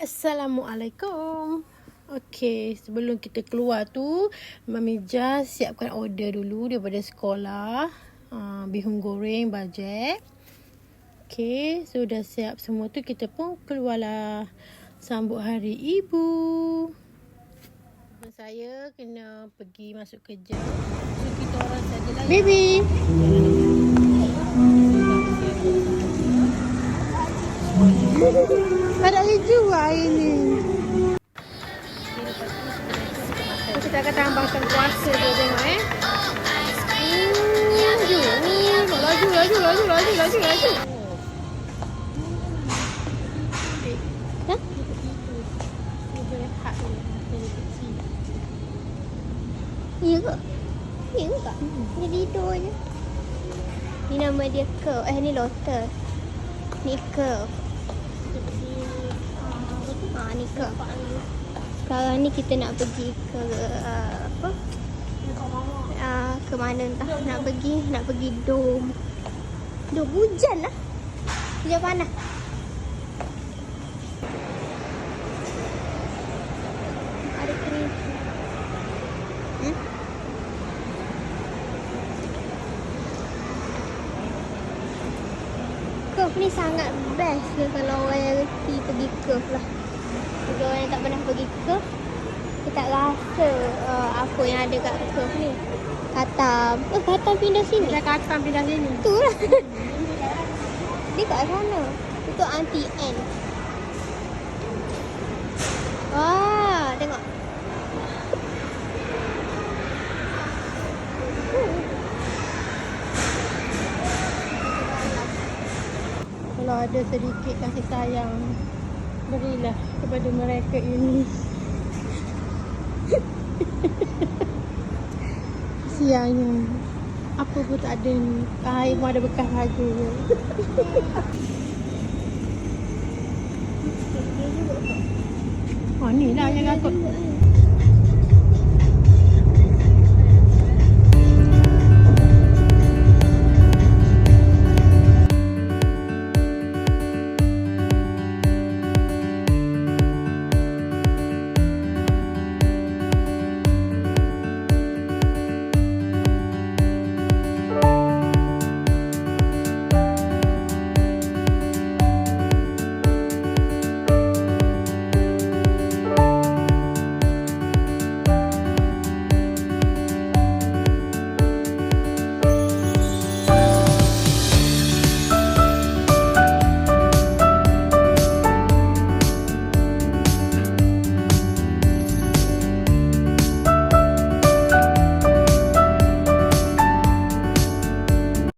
Assalamualaikum. Okey, sebelum kita keluar tu, Mami just siapkan order dulu daripada sekolah. Uh, bihun goreng bajet. Okey, so dah siap semua tu kita pun keluarlah sambut hari ibu. Saya kena pergi masuk kerja. So kita orang sajalah. Baby. Ada air ni. Kita akan tambahkan kuasa dia tengok eh. Laju, laju, laju, laju, laju? Ya ke? Ya ke? Dia tidur je. Ni nama dia Curve. Eh ni Lotus. Ni Curve. Ni Curve. Sekarang ni kita nak pergi ke uh, apa? Uh, ke mana entah nak pergi nak pergi dom. Dom hujan lah. Hujan panas. Hmm? Ni sangat best ke kalau orang yang reti pergi curve lah. Bagi orang yang tak pernah pergi curve, dia tak rasa uh, apa yang ada kat curve ni. Katam. Oh, katam pindah sini. Kita kata pindah sini. Tu lah. Dia kat sana. Itu anti N. Wah, tengok. Kalau ada sedikit kasih sayang, berilah kepada mereka ini. Siangnya. Apa pun tak ada ni. Air pun ada bekas raga je. Oh ni lah yang aku.